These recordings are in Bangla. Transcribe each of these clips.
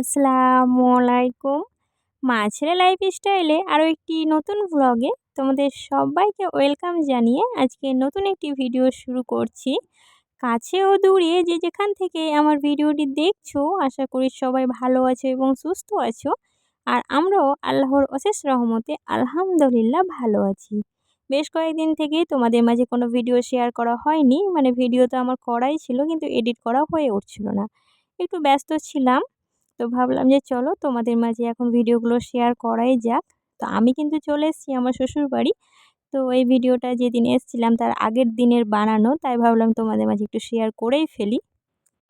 আসসালামু আলাইকুম। মা ছেলে লাইফস্টাইলে আরও একটি নতুন ভ্লগে তোমাদের সবাইকে ওয়েলকাম জানিয়ে আজকে নতুন একটি ভিডিও শুরু করছি। কাছে ও দূরে যে যেখান থেকে আমার ভিডিওটি দেখছ, আশা করি সবাই ভালো আছো এবং সুস্থ আছো। আর আমরাও আল্লাহর অশেষ রহমতে আলহামদুলিল্লাহ ভালো আছি। বেশ কয়েকদিন থেকেই তোমাদের মাঝে কোনো ভিডিও শেয়ার করা হয়নি। মানে ভিডিও তো আমার করাই ছিল, কিন্তু এডিট করা হয়ে উঠছিল না। একটু ব্যস্ত ছিলাম। তো ভাবলাম যে চলো তোমাদের মাঝে এখন ভিডিওগুলো শেয়ার করাই যাক। তো আমি কিন্তু চলে এসেছি আমার শ্বশুর বাড়ি তো এই ভিডিওটা যেদিন এসেছিলাম তার আগের দিনের বানানো, তাই ভাবলাম তোমাদের মাঝে একটু শেয়ার করেই ফেলি।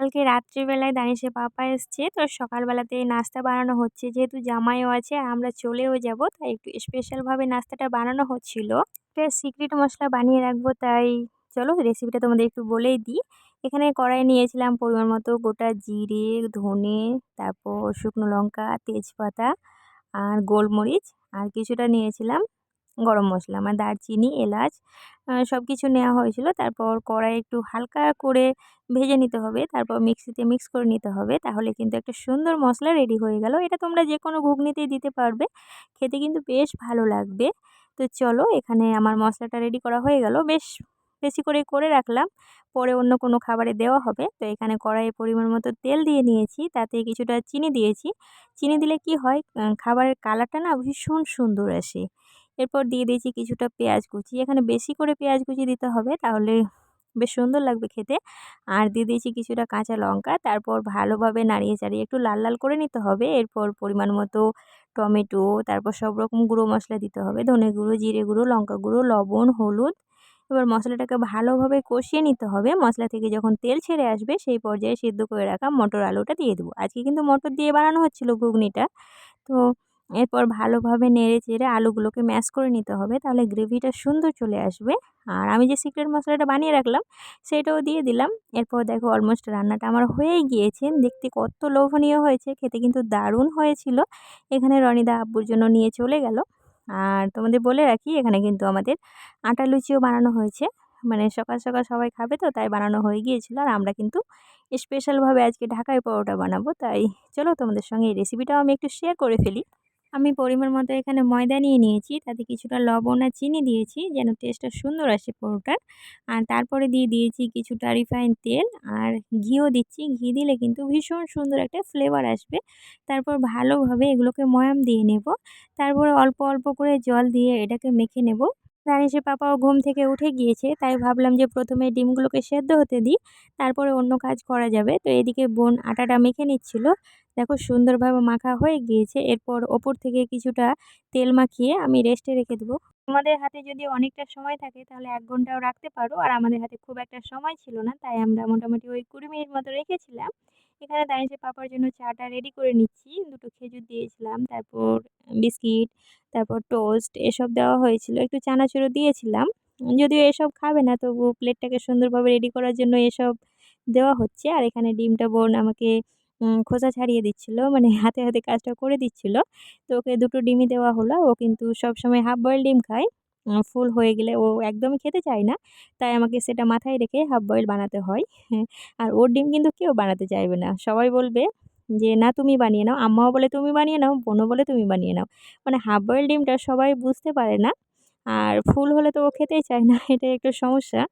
কালকে রাত্রিবেলায় দানিশে পাপা এসছে, তো সকালবেলাতে নাস্তা বানানো হচ্ছে। যেহেতু জামাইও আছে আর আমরা চলেও যাব, তাই একটু স্পেশালভাবে নাস্তাটা বানানো হচ্ছিল। একটা সিক্রেট মশলা বানিয়ে রাখব, তাই চলো রেসিপিটা তোমাদের একটু বলেই দিই। এখানে কড়াই নিয়েছিলাম পরিমাণ মতো গোটা জিরে, ধনে, তারপর শুকনো লঙ্কা, তেজপাতা আর গোলমরিচ আর কিছুটা নিয়েছিলাম গরম মশলা মানে দারচিনি, এলাচ সব কিছু নেওয়া হয়েছিল। তারপর কড়াই একটু হালকা করে ভেজে নিতে হবে। তারপর মিক্সিতে মিক্স করে নিতে হবে। তাহলে কিন্তু একটা সুন্দর মশলা রেডি হয়ে গেল। এটা তোমরা যে কোনো ঘুগনিতেই দিতে পারবে। খেতে কিন্তু বেশ ভালো লাগবে। তো চলো এখানে আমার মশলাটা রেডি করা হয়ে গেল। বেশ বেশি করে করে রাখলাম। পরে অন্য কোনো খাবারে দেওয়া হবে। তো এখানে কড়াইয়ে পরিমাণ মতো তেল দিয়ে নিয়েছি। তাতে কিছুটা চিনি দিয়েছি। চিনি দিলে কি হয় খাবারের কালারটা না ভীষণ সুন্দর আসে। এরপর দিয়ে দিয়েছি কিছুটা পেঁয়াজ কুচি। এখানে বেশি করে পেঁয়াজ কুচি দিতে হবে, তাহলে বেশ সুন্দর লাগবে খেতে। আর দিয়ে দিয়েছি কিছুটা কাঁচা লঙ্কা। তারপর ভালোভাবে নাড়িয়ে চাড়িয়ে একটু লাল লাল করে নিতে হবে। এরপর পরিমাণ মতো টমেটো, তারপর সব রকম গুঁড়ো মশলা দিতে হবে। ধনে গুঁড়ো, জিরে গুঁড়ো, লঙ্কা গুঁড়ো, লবণ, হলুদ। এবার মশলাটাকে ভালোভাবে কষিয়ে নিতে হবে। মশলা থেকে যখন তেল ছেড়ে আসবে, সেই পর্যায়ে সিদ্ধ করে রাখা মটর আলুটা দিয়ে দেবো। আজকে কিন্তু মটর দিয়ে বানানো হচ্ছিল ঘুগনিটা। তো এরপর ভালোভাবে নেড়ে চেড়ে আলুগুলোকে ম্যাশ করে নিতে হবে। তাহলে গ্রেভিটা সুন্দর চলে আসবে। আর আমি যে সিক্রেট মশলাটা বানিয়ে রাখলাম, সেটাও দিয়ে দিলাম। এরপর দেখো অলমোস্ট রান্নাটা আমার হয়েই গিয়েছে। দেখতে কত লোভনীয় হয়েছে। খেতে কিন্তু দারুণ হয়েছিল। এখানে রনিদা আব্বুর জন্য নিয়ে চলে গেল। আর তোমাদের বলে রাখি, এখানে কিন্তু আমাদের আটা লুচিও বানানো হয়েছে। মানে সকাল সকাল সবাই খাবে তো, তাই বানানো হয়ে গিয়েছিল। আর আমরা কিন্তু স্পেশালভাবে আজকে ঢাকায় পরোটা বানাবো। তাই চলো তোমাদের সঙ্গে এই রেসিপিটাও আমি একটু শেয়ার করে ফেলি। আমি পরিমাণ মতো এখানে ময়দা নিয়ে নিয়েছি। তাতে কিছুটা লবণ আর চিনি দিয়েছি যেন টেস্টটা সুন্দর আসে পরোটার। আর তারপরে দিয়ে দিয়েছি কিছুটা রিফাইন তেল আর ঘিও দিচ্ছি। ঘি দিলে কিন্তু ভীষণ সুন্দর একটা ফ্লেভার আসবে। তারপর ভালোভাবে এগুলোকে ময়াম দিয়ে নেব। তারপরে অল্প অল্প করে জল দিয়ে এটাকে মেখে নেব। দানিশের পাপাও ঘুম থেকে উঠে গিয়েছে, তাই ভাবলাম যে প্রথমে ডিমগুলোকে সেদ্ধ হতে দিই, তারপরে অন্য কাজ করা যাবে। তো এদিকে বোন আটাটা মেখে নিচ্ছিল। দেখো সুন্দরভাবে মাখা হয়ে গিয়েছে, এরপর ওপর থেকে কিছুটা তেল মাখিয়ে আমি রেস্টে রেখে দেবো। তোমাদের হাতে যদি অনেকটা সময় থাকে, তাহলে এক ঘন্টাও রাখতে পারো। আর আমাদের হাতে খুব একটা সময় ছিল না, তাই আমরা মোটামুটি ওই কুড়ি মিনিট মতো রেখেছিলাম। এখানে দাঁড়িয়ে পাপার জন্য চাটা রেডি করে নিচ্ছি। দুটো খেজুর দিয়েছিলাম, তারপর বিস্কিট, তারপর টোস্ট এসব দেওয়া হয়েছিল। একটু চানাচুরও দিয়েছিলাম। যদিও এসব খাবে না তবু প্লেটটাকে সুন্দরভাবে রেডি করার জন্য এসব দেওয়া হচ্ছে। আর এখানে ডিমটা বোন আমাকে খোসা ছাড়িয়ে দিচ্ছিল মানে হাতে হাতে কাজটা করে দিচ্ছিল। তো ওকে দুটো ডিমই দেওয়া হলো। ও কিন্তু সবসময় হাফ বয়েল ডিম খায়। ফুল হয়ে গেলে ও একদমই খেতে চায় না। তাই আমাকে সেটা মাথায় রেখে হাফ বয়েল বানাতে হয়। আর ওর ডিম কিন্তু কেউ বানাতে চাইবে না। সবাই বলবে যে, না, তুমি বানিয়ে নাও। আম্মাও বলে, তুমি বানিয়ে নাও। বোনও বলে, তুমি বানিয়ে নাও। মানে হাফ বয়েল ডিমটা সবাই বুঝতে পারে না। আর ফুল হলে তো ও খেতেই চায় না। এটা একটু সমস্যা।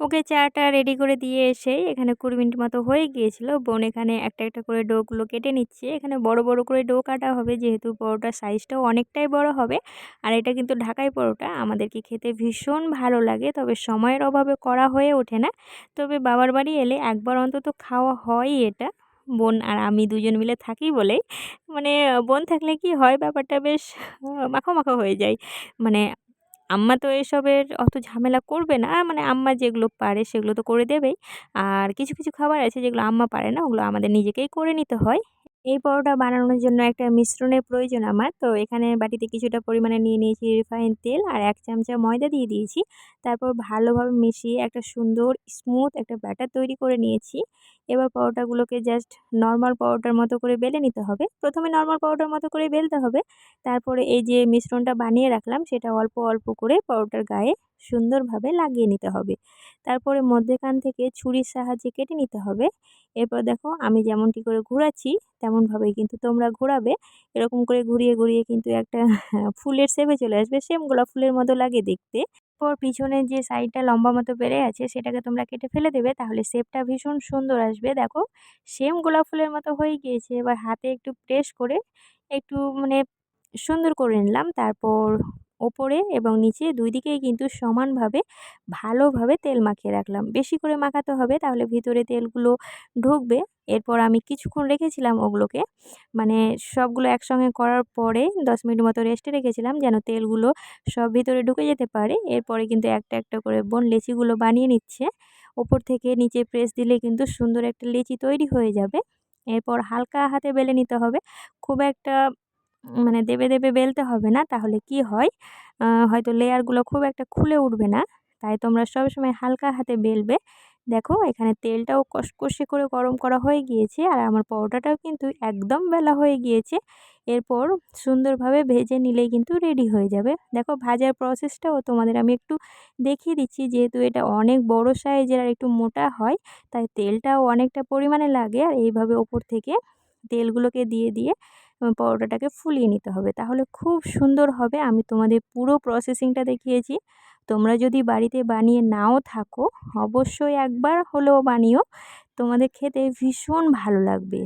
ওকে চাটা রেডি করে দিয়ে এসেই এখানে কুড়ি মিনিট মতো হয়ে গিয়েছিল। বোন এখানে একটা একটা করে ডোগুলো কেটে নিচ্ছে। এখানে বড় বড় করে ডো কাটা হবে, যেহেতু পরোটার সাইজটাও অনেকটাই বড় হবে। আর এটা কিন্তু ঢাকাই পরোটা, আমাদেরকে খেতে ভীষণ ভালো লাগে, তবে সময়ের অভাবে করা হয়ে ওঠে না। তবে বাবার বাড়ি এলে একবার অন্তত খাওয়া হয়ই এটা। বোন আর আমি দুজন মিলে থাকি বলেই। মানে বোন থাকলে কি হয়, ব্যাপারটা বেশ মাখো মাখো হয়ে যায়। মানে আম্মা তো এসবের অত ঝামেলা করবে না। মানে আম্মা যেগুলো পারে সেগুলো তো করে দেবেই। আর কিছু কিছু খাবার আছে যেগুলো আম্মা পারে না, ওগুলো আমাদের নিজেকেই করে নিতে হয়। এই পরোটা বানানোর জন্য একটা মিশ্রণের প্রয়োজন আমার। তো এখানে বাটিতে কিছুটা পরিমাণে নিয়ে নিয়েছি রিফাইন তেল আর এক চামচা ময়দা দিয়ে দিয়েছি। তারপর ভালোভাবে মিশিয়ে একটা সুন্দর স্মুথ একটা ব্যাটার তৈরি করে নিয়েছি। এবার পরোটাগুলোকে জাস্ট নর্মাল পরোটার মতো করে বেলে নিতে হবে। প্রথমে নর্মাল পরোটার মতো করে বেলতে হবে। তারপরে এই যে মিশ্রণটা বানিয়ে রাখলাম, সেটা অল্প অল্প করে পরোটার গায়ে সুন্দরভাবে লাগিয়ে নিতে হবে। তারপরে মধ্যেখান থেকে ছুরির সাহায্যে কেটে নিতে হবে। এরপর দেখো, আমি যেমনটি করে ঘোরাচ্ছি, তেমনভাবেই কিন্তু তোমরা ঘোরাবে। এরকম করে ঘুরিয়ে ঘুরিয়ে কিন্তু একটা ফুলের শেপে চলে আসবে সেম গোলাপ ফুলের মতো লাগে দেখতে। পর পিছনের যে সাইডটা লম্বা মতো বেড়ে আছে, সেটাকে তোমরা কেটে ফেলে দেবে, তাহলে শেপটা ভীষণ সুন্দর আসবে। দেখো, সেম গোলাপ ফুলের মতো হয়ে গিয়েছে। এবার হাতে একটু প্রেস করে একটু মানে সুন্দর করে নিলাম। তারপর ওপরে এবং নিচে দুই দিকেই কিন্তু সমানভাবে ভালোভাবে তেল মাখিয়ে রাখলাম। বেশি করে মাখাতে হবে, তাহলে ভিতরে তেলগুলো ঢুকবে। এরপর আমি কিছুক্ষণ রেখেছিলাম ওগুলোকে। মানে সবগুলো একসঙ্গে করার পরে দশ মিনিট মতো রেস্টে রেখেছিলাম যেন তেলগুলো সব ভিতরে ঢুকে যেতে পারে। এরপরে কিন্তু একটা একটা করে বোন লেচিগুলো বানিয়ে নিচ্ছে। ওপর থেকে নিচে প্রেস দিলে কিন্তু সুন্দর একটা লেচি তৈরি হয়ে যাবে। এরপর হালকা হাতে বেলে নিতে হবে। খুব একটা মানে দেবে দেবে বেলতে হবে না, তাহলে কি হয়? হয়তো লেয়ারগুলো খুব একটা খুলে উঠবে না। তাই তোমরা সবসময় হালকা হাতে বেলবে। দেখো এখানে তেলটাও কষকষে করে গরম করা হয়ে গিয়েছে আর আমার পরোটাটাও কিন্তু একদম বেলা হয়ে গিয়েছে। এরপর সুন্দরভাবে ভেজে নিলেই কিন্তু রেডি হয়ে যাবে। দেখো ভাজার প্রসেসটাও তোমাদের আমি একটু দেখিয়ে দিচ্ছি, যেহেতু এটা অনেক বড় সাইজের আর একটু মোটা হয়, তাই তেলটাও অনেকটা পরিমাণে লাগে আর এইভাবে ওপর থেকে তেলগুলোকে দিয়ে দিয়ে পরোটাটাকে ফুলিয়ে নিতে হবে। তাহলে খুব সুন্দর হবে। আমি তোমাদের পুরো প্রসেসিংটা দেখিয়েছি। তোমরা যদি বাড়িতে বানিয়ে নাও থাকো, অবশ্যই একবার হলেও বানিও। তোমাদের খেতে ভীষণ ভালো লাগবে।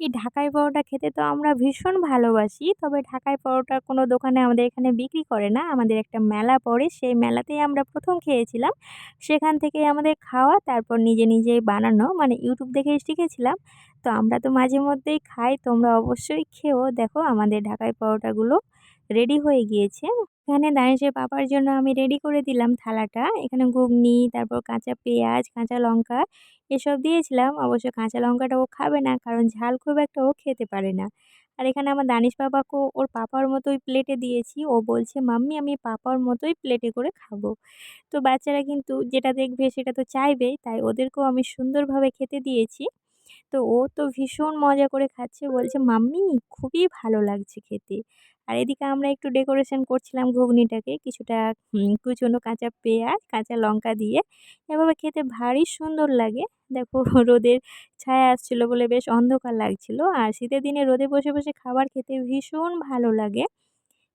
এই ঢাকাই পরোটা খেতে তো আমরা ভীষণ ভালোবাসি, তবে ঢাকাই পরোটা কোনো দোকানে আমাদের এখানে বিক্রি করে না। আমাদের একটা মেলা পড়ে, সেই মেলাতেই আমরা প্রথম খেয়েছিলাম। সেখান থেকে আমাদের খাওয়া, তারপর নিজে নিজেই বানানো। মানে ইউটিউব দেখে শিখেছিলাম। তো আমরা তো মাঝে মধ্যেই খাই, তোমরা অবশ্যই খেও। দেখো আমাদের ঢাকাই পরোটাগুলো রেডি হয়ে গিয়েছে। এখানে দানিশের পাপার জন্য আমি রেডি করে দিলাম থালাটা। এখানে ঘুগনি, তারপর কাঁচা পেঁয়াজ, কাঁচা লঙ্কা এসব দিয়েছিলাম। অবশ্য কাঁচা লঙ্কাটা ও খাবে না, কারণ ঝাল খুব একটা ও খেতে পারে না। আর এখানে আমার দানিশ পাপাকেও ওর পাপার মতোই প্লেটে দিয়েছি। ও বলছে, মাম্মি, আমি পাপার মতোই প্লেটে করে খাব। তো বাচ্চারা কিন্তু যেটা দেখবে সেটা তো চাইবেই তাই ওদেরকেও আমি সুন্দরভাবে খেতে দিয়েছি। তো ও তো ভীষণ মজা করে খাচ্ছে। বলছে, মাম্মি, খুবই ভালো লাগছে খেতে। আর এদিকে আমরা একটু ডেকোরেশন করছিলাম ঘুগনিটাকে, কিছুটা কুচনো কাঁচা পেঁয়াজ, কাঁচা লঙ্কা দিয়ে। এভাবে খেতে ভারী সুন্দর লাগে। দেখো, রোদের ছায়া আসছিল বলে বেশ অন্ধকার লাগছিল। আর শীতের দিনে রোদে বসে বসে খাবার খেতে ভীষণ ভালো লাগে।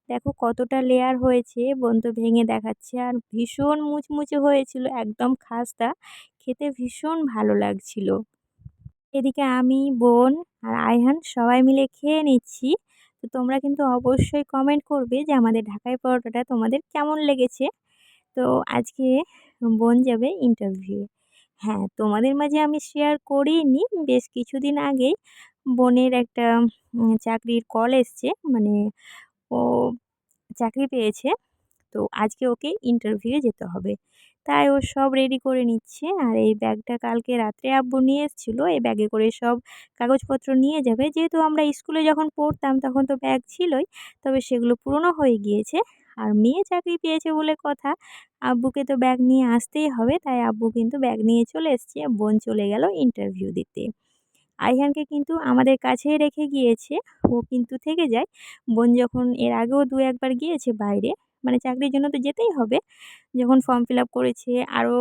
দেখো, কতটা লেয়ার হয়েছে বোন তো ভেঙে দেখাচ্ছে। আর ভীষণ মুচমুচে হয়েছিল, একদম খাস্তা। খেতে ভীষণ ভালো লাগছিল। এদিকে আমি, বোন আর আয়হান সবাই মিলে খেয়ে নিচ্ছি। তো তোমরা কিন্তু অবশ্যই কমেন্ট করবে যে আমাদের ঢাকাই পরোটাটা তোমাদের কেমন লেগেছে। তো আজকে বোন যাবে ইন্টারভিউ হ্যাঁ তোমাদের মাঝে আমি শেয়ার করিনি, বেশ কিছুদিন আগেই বোনের একটা চাকরির কল এসছে মানে ও চাকরি পেয়েছে। তো আজকে ওকে ইন্টারভিউয়ে যেতে হবে। তাই ও সব রেডি করে নিচ্ছে। আর এই ব্যাগটা কালকে রাত্রে আব্বু নিয়ে এসেছিল। এই ব্যাগে করে সব কাগজপত্র নিয়ে যাবে। যেহেতু আমরা স্কুলে যখন পড়তাম তখন তো ব্যাগ ছিলই, তবে সেগুলো পুরনো হয়ে গিয়েছে। আর মেয়ে চাকরি পেয়েছে বলে কথা। আব্বুকে তো ব্যাগ নিয়ে আসতেই হবে। তাই আব্বু কিন্তু ব্যাগ নিয়ে চলে এসছে। বোন চলে গেল ইন্টারভিউ দিতে। আইহানকে কিন্তু আমাদের কাছেই রেখে গিয়েছে। ও কিন্তু থেকে যায়। বোন যখন এর আগেও দু একবার গিয়েছে বাইরে। মানে চাকরির জন্য তো যেতেই হবে। যখন ফর্ম ফিল আপ করেছে আরও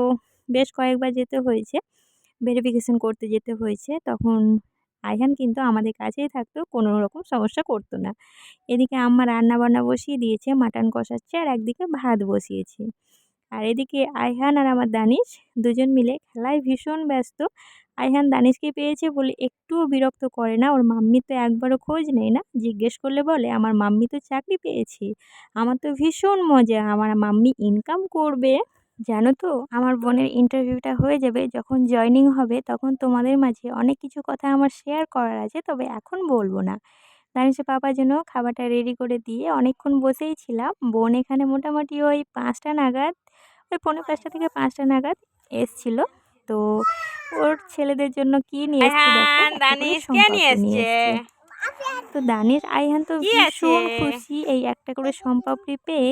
বেশ কয়েকবার যেতে হয়েছে ভেরিফিকেশন করতে যেতে হয়েছে, তখন আইহান কিন্তু আমাদের কাছেই থাকতো, কোনো রকম সমস্যা করতো না। এদিকে আম্মা রান্না বান্না বসিয়ে দিয়েছে, মাটন কষাচ্ছে আর একদিকে ভাত বসিয়েছে। আর এদিকে আইহান আর আমার দানিশ দুজন মিলে খেলায় ভীষণ ব্যস্ত। আইহান দানিশকে পেয়েছে বলে একটুও বিরক্ত করে না। ওর মাম্মি তো একবারও খোঁজ নেয় না। জিজ্ঞেস করলে বলে, আমার মাম্মি তো চাকরি পেয়েছি। আমার তো ভীষণ মজা। আমার মাম্মি ইনকাম করবে। জানো তো, আমার বোনের ইন্টারভিউটা হয়ে যাবে। যখন জয়নিং হবে, তখন তোমাদের মাঝে অনেক কিছু কথা আমার শেয়ার করার আছে, তবে এখন বলব না। দানিশের পাপার জন্য খাবারটা রেডি করে দিয়ে অনেকক্ষণ বসেই ছিলাম। বোন এখানে মোটামুটি ওই পাঁচটা নাগাদ ওই পৌনে পাঁচটা থেকে পাঁচটা নাগাদ এসছিল। তো ওর ছেলেদের জন্য কি নিয়ে এসছে তো দানিশ আইহান তো? ভীষণ খুশি এই একটা করে সম্পাপড়ি পেয়ে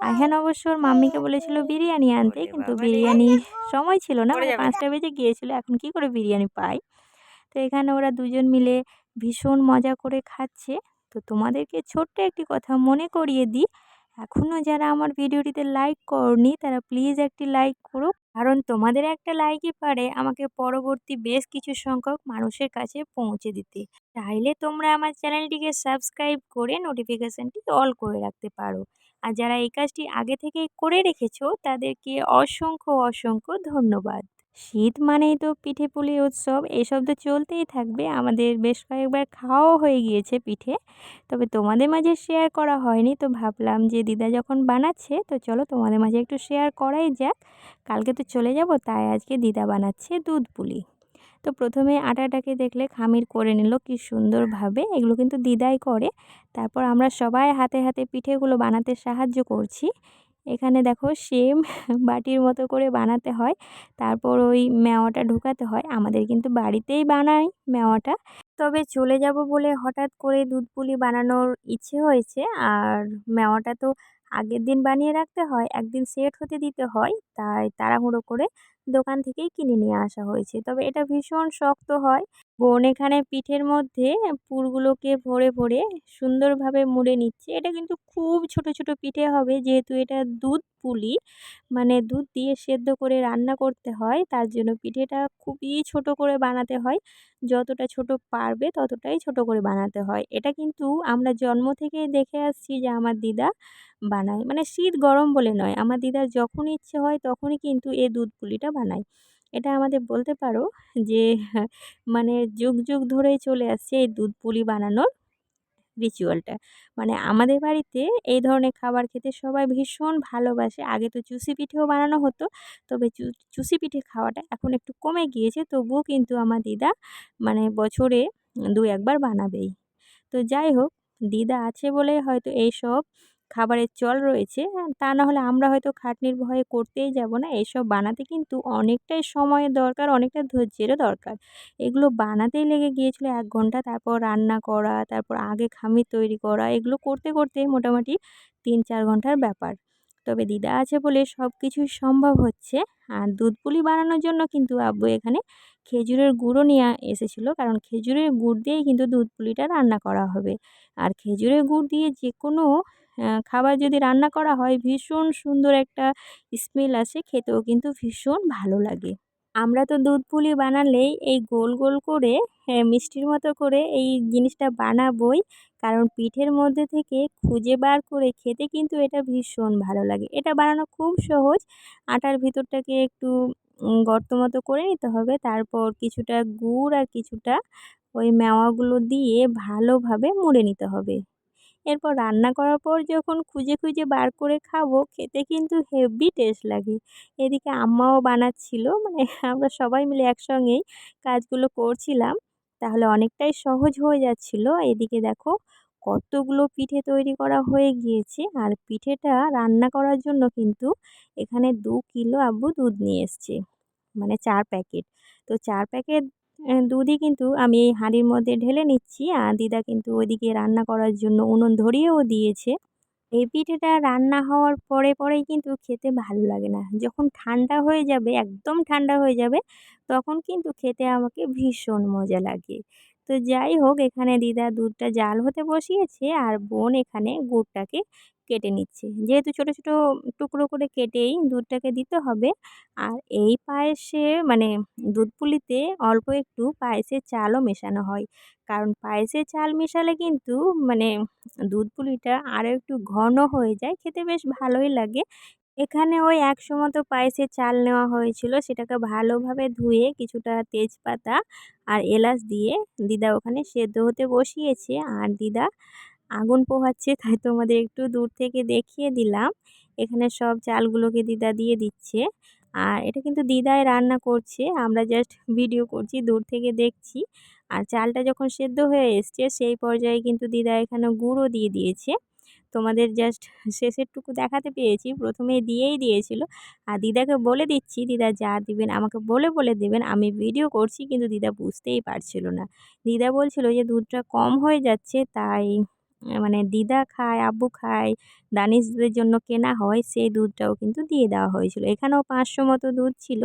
আইহান অবশ্য ওর মাম্মিকে বলেছিল বিরিয়ানি আনতে কিন্তু। বিরিয়ানি সময় ছিল না মানে পাঁচটা বেজে গিয়েছিল এখন কি করে বিরিয়ানি পাই তো এখানে ওরা দুজন মিলে ভীষণ মজা করে খাচ্ছে। তো তোমাদেরকে ছোট্ট একটি কথা মনে করিয়ে দিই এখনও যারা আমার ভিডিওটিতে লাইক করনি, তারা প্লিজ একটি লাইক করো কারণ তোমাদের একটা লাইকই পারে আমাকে পরবর্তী বেশ কিছু সংখ্যক মানুষের কাছে পৌঁছে দিতে। চাইলে তোমরা আমার চ্যানেলটিকে সাবস্ক্রাইব করে নোটিফিকেশানটি অল করে রাখতে পারো। আর যারা এই কাজটি আগে থেকেই করে রেখেছো, তাদেরকে অসংখ্য অসংখ্য ধন্যবাদ। শীত মানেই তো পিঠে পুলির উৎসব। এসব তো চলতেই থাকবে। আমাদের বেশ কয়েকবার খাওয়াও হয়ে গিয়েছে পিঠে। তবে তোমাদের মাঝে শেয়ার করা হয়নি, তো ভাবলাম যে দিদা যখন বানাচ্ছে, তো চলো তোমাদের মাঝে একটু শেয়ার করাই যাক। কালকে তো চলে যাব, তাই আজকে দিদা বানাচ্ছে দুধ পুলি। তো প্রথমে আটাটাকে দেখলে খামির করে নিল, কি সুন্দরভাবে। এগুলো কিন্তু দিদাই করে। তারপর আমরা সবাই হাতে হাতে পিঠেগুলো বানাতে সাহায্য করছি। এখানে দেখো সেম বাটির মতো করে বানাতে হয়। তারপর ওই মেওয়াটা ঢুকাতে হয়। আমাদের কিন্তু বাড়িতেই বানাই মেওয়াটা। তবে চলে যাব বলে হঠাৎ করে দুধ পুলি বানানোর ইচ্ছে হয়েছে। আর মেওয়াটা তো আগের দিন বানিয়ে রাখতে হয়, একদিন সেট হতে দিতে হয়। তাই তাড়াহুড়ো করে দোকান থেকেই কিনে নিয়ে আসা হয়েছে। তবে এটা ভীষণ শক্ত হয়। বোন এখানে পিঠের মধ্যে পুরগুলোকে ভরে ভরে সুন্দরভাবে মুড়ে নিচ্ছে। এটা কিন্তু খুব ছোট ছোট পিঠে হবে। যেহেতু এটা দুধ পুলি মানে দুধ দিয়ে সেদ্ধ করে রান্না করতে হয়, তার জন্য পিঠেটা খুবই ছোট করে বানাতে হয়। যতটা ছোট পারবে ততটাই ছোট করে বানাতে হয়। এটা কিন্তু আমরা জন্ম থেকেই দেখে আসছি যে আমার দিদা বানায়। মানে শীত গরম বলে নয়। আমার দিদার যখন ইচ্ছে হয় তখনই কিন্তু এই দুধ পুলিটা বানায় এটা আমাদের বলতে পারো যে মানে যুগ যুগ ধরেই চলে আসছে এই দুধ পুলি বানানোর রিচুয়ালটা মানে আমাদের বাড়িতে এই ধরনের খাবার খেতে সবাই ভীষণ ভালোবাসে। আগে তো চুষি পিঠেও বানানো হতো, তবে চুষি পিঠে খাওয়াটা এখন একটু কমে গিয়েছে, তবুও কিন্তু আমার দিদা মানে বছরে দু একবার বানাবেই। তো যাই হোক, দিদা আছে বলেই হয়তো এইসব খাবারের চল রয়েছে হ্যাঁ, তা না হলে আমরা হয়তো খাটনির ভয়ে করতেই যাব না। এইসব বানাতে কিন্তু অনেকটাই সময়ের দরকার অনেকটা ধৈর্যেরও দরকার। এগুলো বানাতেই লেগে গিয়েছিল এক ঘণ্টা তারপর রান্না করা তারপর আগে খামির তৈরি করা এগুলো করতে করতে মোটামুটি তিন চার ঘণ্টার ব্যাপার। তবে দিদা আছে বলে সব কিছুই সম্ভব হচ্ছে। আর দুধ পুলি বানানোর জন্য কিন্তু আব্বু এখানে খেজুরের গুঁড়ো নিয়ে এসেছিল কারণ খেজুরের গুড় দিয়েই কিন্তু দুধ পুলিটা রান্না করা হবে। আর খেজুরের গুড় দিয়ে যে কোনো খাবার যদি রান্না করা হয়, ভীষণ সুন্দর একটা স্মেল আসে খেতেও কিন্তু ভীষণ ভালো লাগে। আমরা তো দুধ পুলি বানালেই এই গোল গোল করে হ্যাঁ মিষ্টির মতো করে এই জিনিসটা বানাবই, কারণ পিঠের মধ্যে থেকে খুঁজে বার করে খেতে কিন্তু এটা ভীষণ ভালো লাগে। এটা বানানো খুব সহজ, আটার ভিতরটাকে একটু গর্ত মতো করে নিতে হবে, তারপর কিছুটা গুড় আর কিছুটা ওই মেওয়াগুলো দিয়ে ভালোভাবে মুড়ে নিতে হবে। এরপর রান্না করার পর যখন খুঁজে খুঁজে বার করে খাব, খেতে কিন্তু হেভি টেস্ট লাগে। এদিকে আম্মাও বানাচ্ছিল মানে আমরা সবাই মিলে একসঙ্গেই কাজগুলো করছিলাম। তাহলে অনেকটাই সহজ হয়ে যাচ্ছিল। এদিকে দেখো কতগুলো পিঠে তৈরি করা হয়ে গিয়েছে। আর পিঠেটা রান্না করার জন্য কিন্তু এখানে দু কিলো আব্বু দুধ নিয়ে এসছে মানে চার প্যাকেট। তো চার প্যাকেট দুধই কিন্তু আমি এই হাঁড়ির মধ্যে ঢেলে নিচ্ছি। আর দিদা কিন্তু ওইদিকে রান্না করার জন্য উনুন ধরিয়েও দিয়েছে। এই পিঠেটা রান্না হওয়ার পরে পরেই কিন্তু খেতে ভালো লাগে না। যখন ঠান্ডা হয়ে যাবে, একদম ঠান্ডা হয়ে যাবে, তখন কিন্তু খেতে আমাকে ভীষণ মজা লাগে। তো যাই হোক, এখানে দিদা দুধটা জাল হতে বসিয়েছে আর বোন এখানে গুড়টাকে কেটে নিচ্ছে। যেহেতু ছোট ছোট টুকরো করে কেটেই দুধটাকে দিতে হবে, আর এই পায়েসে মানে দুধ পুলিতে অল্প একটু পায়েসের চালও মেশানো হয়। কারণ পায়েসের চাল মেশালে কিন্তু মানে দুধ পুলিটা আরও একটু ঘন হয়ে যায়, খেতে বেশ ভালোই লাগে। এখানে ওই একশো মতো পায়েসের চাল নেওয়া হয়েছিল। সেটাকে ভালোভাবে ধুয়ে কিছুটা তেজপাতা আর এলাচ দিয়ে দিদা ওখানে সেদ্ধ হতে বসিয়েছে। আর দিদা আগুন পোহাচ্ছে, তাই তোমাদের একটু দূর থেকে দেখিয়ে দিলাম। এখানে সব চালগুলোকে দিদা দিয়ে দিচ্ছে। আর এটা কিন্তু দিদায় রান্না করছে। আমরা জাস্ট ভিডিও করছি, দূর থেকে দেখছি। আর চালটা যখন সেদ্ধ হয়ে এসছে, সেই পর্যায়ে কিন্তু দিদা এখানে গুঁড়ো দিয়ে দিয়েছে। তোমাদের জাস্ট শেষেরটুকু দেখাতে পেয়েছি প্রথমে দিয়েই দিয়েছিল। আর দিদাকে বলে দিচ্ছি, দিদা যা দিবেন, আমাকে বলে বলে দেবেন। আমি ভিডিও করছি, কিন্তু দিদা বুঝতেই পারছিল না। দিদা বলছিল যে, দুধটা কম হয়ে যাচ্ছে, তাই মানে দিদা খায়, আব্বু খায়, দানিশদের জন্য কেনা হয়, সেই দুধটাও কিন্তু দিয়ে দেওয়া হয়েছিল। এখানেও পাঁচশো মতো দুধ ছিল।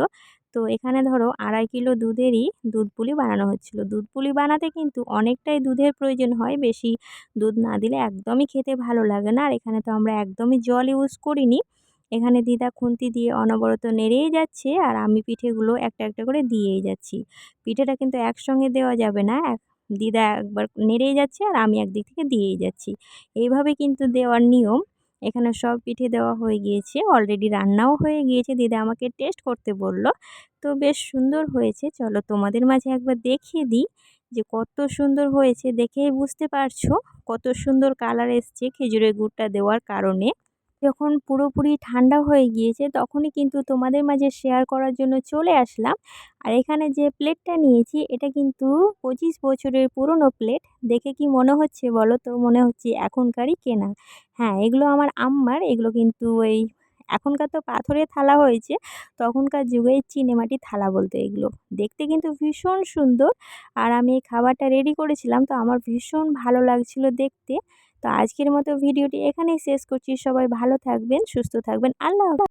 তো এখানে ধরো আড়াই কিলো দুধেরই দুধ পুলি বানানো হচ্ছিল। দুধ পুলি বানাতে কিন্তু অনেকটাই দুধের প্রয়োজন হয়। বেশি দুধ না দিলে একদমই খেতে ভালো লাগে না। আর এখানে তো আমরা একদমই জল ইউজ করিনি। এখানে দিদা খুন্তি দিয়ে অনবরত নেড়েই যাচ্ছে। আর আমি পিঠেগুলো একটা একটা করে দিয়েই যাচ্ছি। পিঠেটা কিন্তু একসঙ্গে দেওয়া যাবে না। এক দিদা একবার নেড়েই যাচ্ছে আর আমি একদিক থেকে দিয়েই যাচ্ছি। এইভাবে কিন্তু দেওয়ার নিয়ম এখানে সব পিঠে দেওয়া হয়ে গিয়েছে। অলরেডি রান্নাও হয়ে গিয়েছে। দিদা আমাকে টেস্ট করতে বলল। তো বেশ সুন্দর হয়েছে। চলো তোমাদের মাঝে একবার দেখিয়ে দিই যে কত সুন্দর হয়েছে দেখেই বুঝতে পারছ কত সুন্দর কালার এসছে খেজুরের গুড়টা দেওয়ার কারণে। যখন পুরোপুরি ঠান্ডা হয়ে গিয়েছে তখনই কিন্তু তোমাদের মাঝে শেয়ার করার জন্য চলে আসলাম। আর এখানে যে প্লেটটা নিয়েছি, এটা কিন্তু পঁচিশ বছরের পুরনো প্লেট দেখে কি মনে হচ্ছে বলো তো? মনে হচ্ছে এখনকারই কেনা। হ্যাঁ এগুলো আমার আম্মার। এগুলো কিন্তু এই এখনকার তো পাথরে থালা হয়েছে। তখনকার যুগে চিনেমাটির থালা বলতে এগুলো। দেখতে কিন্তু ভীষণ সুন্দর। আর আমি খাবারটা রেডি করেছিলাম, তো আমার ভীষণ ভালো লাগছিল দেখতে। তো আজকের মতো ভিডিওটি এখানেই শেষ করছি। সবাই ভালো থাকবেন সুস্থ থাকবেন। আল্লাহ